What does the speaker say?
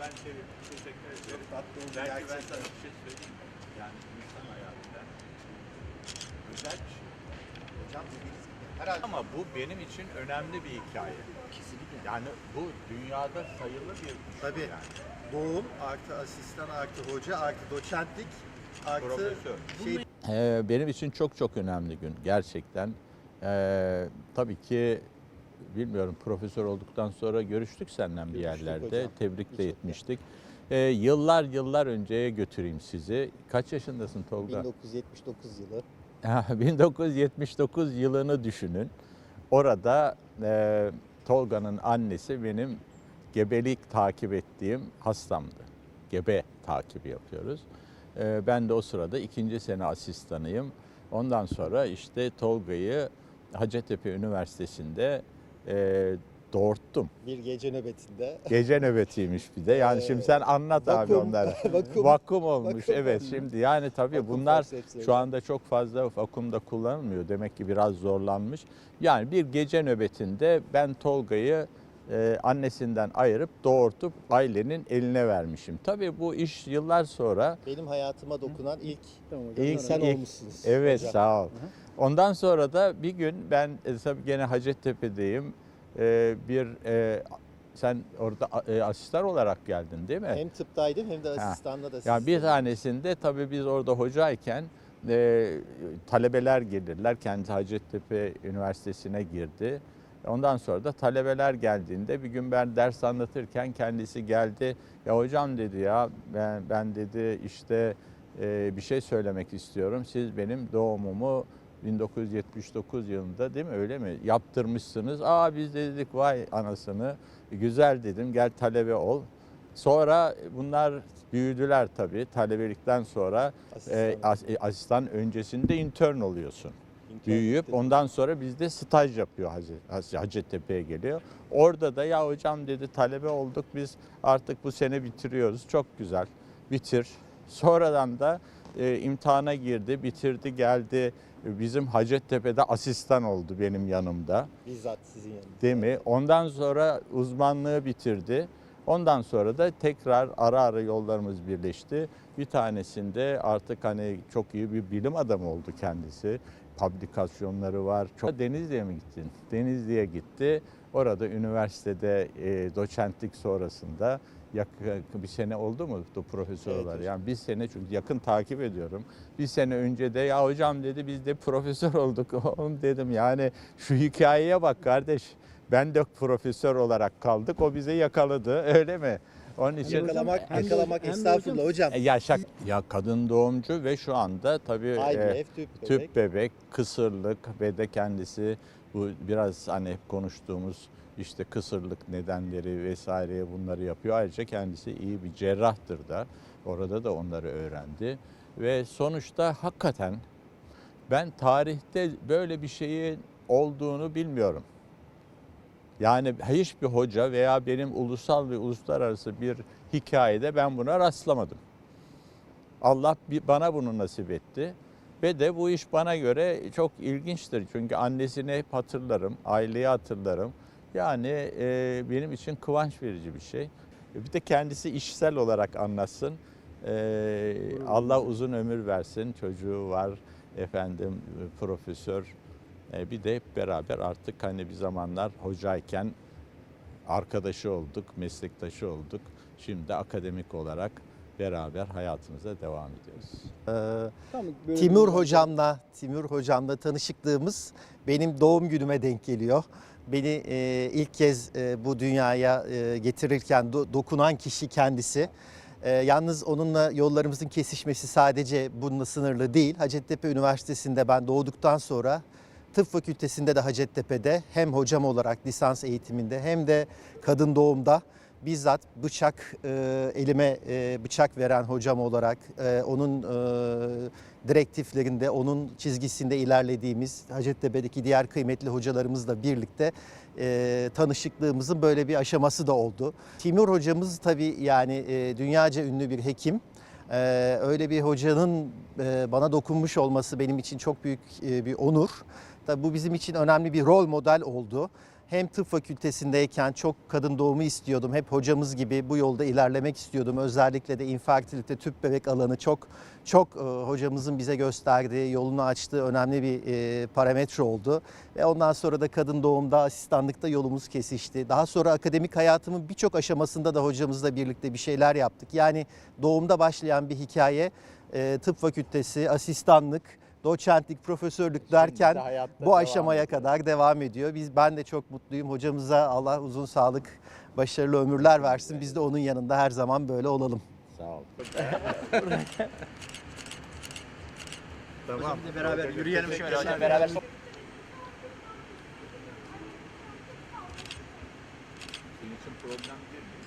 Ben sevindim. Teşekkür ederim. tatlı oldu Belki ben gerçekten. sana bir şey söyleyeyim. Yani insan hayatında özel bir şey. Hocam dediğiniz gibi herhalde Ama bu benim için önemli bir hikaye. kesinlikle. Yani bu dünyada sayılı bir iş Tabii. yani. Doğum artı asistan artı hoca artı doçentlik artı Profesör. şey Ee, benim için çok çok önemli gün gerçekten. Ee, tabii ki bilmiyorum profesör olduktan sonra görüştük seninle bir yerlerde. hocam. Tebrik de etmiştik. Ee, yıllar yıllar önceye götüreyim sizi. Kaç yaşındasın Tolga? 1979 yılı. 1979 yılını düşünün. Orada e, Tolga'nın annesi benim gebelik takip ettiğim hastamdı. Gebe takibi yapıyoruz. E, ben de o sırada ikinci sene asistanıyım. Ondan sonra işte Tolga'yı Hacettepe Üniversitesi'nde e, doğurttum. Bir gece nöbetinde. Gece nöbetiymiş bir de. Yani Ee, şimdi sen anlat abi vakum, onları. vakum. Vakum olmuş. Vakum. Evet şimdi yani tabii Vakum bunlar şu anda çok fazla vakumda kullanılmıyor. Demek ki biraz zorlanmış. Yani bir gece nöbetinde ben Tolga'yı e, annesinden ayırıp doğurtup ailenin eline vermişim. Tabii bu iş yıllar sonra Benim hayatıma dokunan ilk İlk- sen ilk- olmuşsunuz. Evet hocam. sağ ol. Ondan sonra da bir gün ben e, tabii gene Hacettepe'deyim. E, bir e, sen orada e, asistan olarak geldin değil mi? Hem tıptaydım hem de asistanla da Yani bir tanesinde tabii biz orada hocayken e, talebeler gelirler. Kendi Hacettepe Üniversitesi'ne girdi. Ondan sonra da talebeler geldiğinde bir gün ben ders anlatırken kendisi geldi. Ya hocam dedi ya ben, ben dedi işte e, bir şey söylemek istiyorum. Siz benim doğumumu 1979 yılında değil mi öyle mi yaptırmışsınız. Aa biz de dedik vay anasını güzel dedim gel talebe ol. Sonra bunlar büyüdüler tabii. Talebelikten sonra Asistan. e, as- e, asistan öncesinde intern oluyorsun. İnternette. Büyüyüp ondan sonra bizde staj yapıyor Hacettepe'ye geliyor. Orada da ya hocam dedi talebe olduk biz artık bu sene bitiriyoruz. Çok güzel bitir. Sonradan da e, imtihana girdi, bitirdi, geldi. Bizim Hacettepe'de asistan oldu benim yanımda. Bizzat sizin yanınızda. Değil mi? Ondan sonra uzmanlığı bitirdi. Ondan sonra da tekrar ara ara yollarımız birleşti. Bir tanesinde artık hani çok iyi bir bilim adamı oldu kendisi. Publikasyonları var. Çok Denizli'ye mi gittin? Denizli'ye gitti. Orada üniversitede e, doçentlik sonrasında yakın bir sene oldu mu da profesör Evet olarak? hocam. Yani bir sene çünkü yakın takip ediyorum. Bir sene önce de ya hocam dedi biz de profesör olduk. Oğlum dedim yani şu hikayeye bak kardeş. Ben de profesör olarak kaldık. O bizi yakaladı. Öyle mi? Onun için Yakalamak, hem yakalamak hem estağfurullah hocam. E, ya şak ya kadın doğumcu ve şu anda tabii e, IVF, tüp bebek. tüp bebek, kısırlık ve de kendisi bu biraz hani hep konuştuğumuz işte kısırlık nedenleri vesaire bunları yapıyor. Ayrıca kendisi iyi bir cerrahtır da. Orada da onları öğrendi. Ve sonuçta hakikaten ben tarihte böyle bir şeyin olduğunu bilmiyorum. Yani hiçbir hoca veya benim ulusal ve uluslararası bir hikayede ben buna rastlamadım. Allah bana bunu nasip etti. Ve de bu iş bana göre çok ilginçtir. Çünkü annesini hep hatırlarım, aileyi hatırlarım. Yani e, benim için kıvanç verici bir şey. Bir de kendisi işsel olarak anlatsın. E, Allah uzun ömür versin. Çocuğu var, efendim e, profesör. E, bir de hep beraber artık hani bir zamanlar hocayken arkadaşı olduk, meslektaşı olduk. Şimdi akademik olarak beraber hayatımıza devam ediyoruz. Ee, Tam böyle Timur bir- hocamla, Timur hocamla tanışıklığımız benim doğum günüme denk geliyor. Beni e, ilk kez e, bu dünyaya e, getirirken do- dokunan kişi kendisi. E, yalnız onunla yollarımızın kesişmesi sadece bununla sınırlı değil. Hacettepe Üniversitesi'nde ben doğduktan sonra tıp fakültesinde de Hacettepe'de hem hocam olarak lisans eğitiminde hem de kadın doğumda bizzat bıçak e, elime e, bıçak veren hocam olarak e, onun e, direktiflerinde, onun çizgisinde ilerlediğimiz Hacettepe'deki diğer kıymetli hocalarımızla birlikte e, tanışıklığımızın böyle bir aşaması da oldu. Timur hocamız tabii yani e, dünyaca ünlü bir hekim. E, öyle bir hocanın e, bana dokunmuş olması benim için çok büyük e, bir onur. Tabii bu bizim için önemli bir rol model oldu. Hem tıp fakültesindeyken çok kadın doğumu istiyordum. Hep hocamız gibi bu yolda ilerlemek istiyordum. Özellikle de infertilite, tüp bebek alanı çok çok e, hocamızın bize gösterdiği, yolunu açtığı önemli bir e, parametre oldu. Ve ondan sonra da kadın doğumda, asistanlıkta yolumuz kesişti. Daha sonra akademik hayatımın birçok aşamasında da hocamızla birlikte bir şeyler yaptık. Yani doğumda başlayan bir hikaye, e, tıp fakültesi, asistanlık, doçentlik, profesörlük derken bu aşamaya kadar devam ediyor. Biz ben de çok mutluyum. Hocamıza Allah uzun sağlık, başarılı ömürler versin. Biz de onun yanında her zaman böyle olalım. Sağ ol. Tamam. Beraber yürüyelim şöyle. Beraber